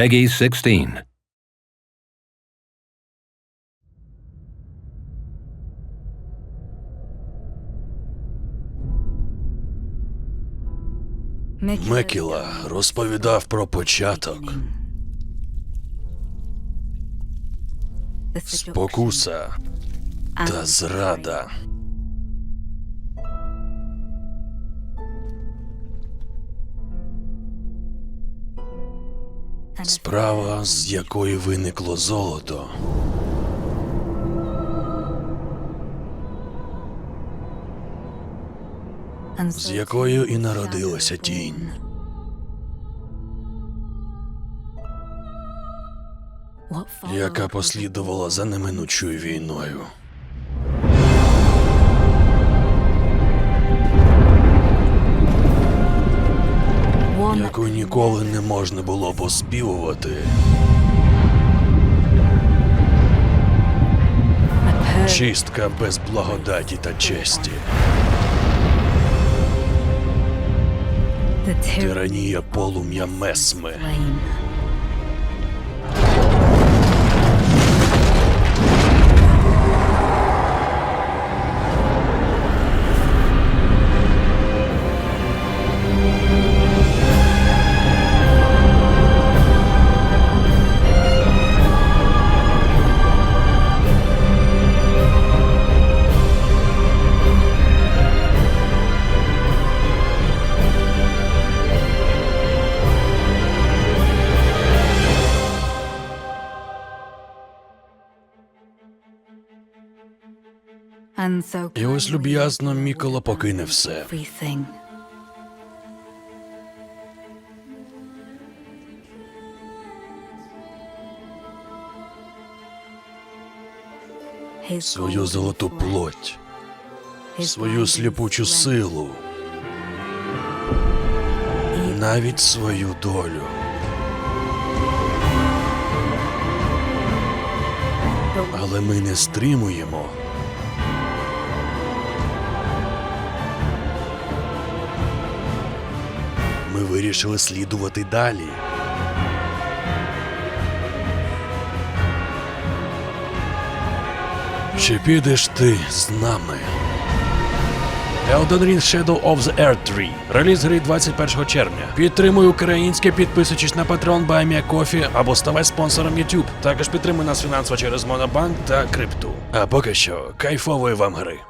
Peggy 16. Мекіла розповідав про початок, спокуса та зрада. Справа, з якої виникло золото. З якою і народилася тінь. яка послідувала за неминучою війною. Ніколи не можна було поспівувати. Чистка без благодаті та честі. Тиранія полум'я месми. І ось люб'язно Мікола покине все. Свою золоту плоть, свою сліпучу силу, навіть свою долю. Але ми не стримуємо. Ми вирішили слідувати далі. Чи підеш ти з нами? Elden Ring Shadow of the Earth 3. Реліз гри 21 червня. Підтримуй українське, підписуючись на Patreon a Coffee або ставай спонсором YouTube. Також підтримуй нас фінансово через Монобанк та крипту. А поки що, кайфової вам гри.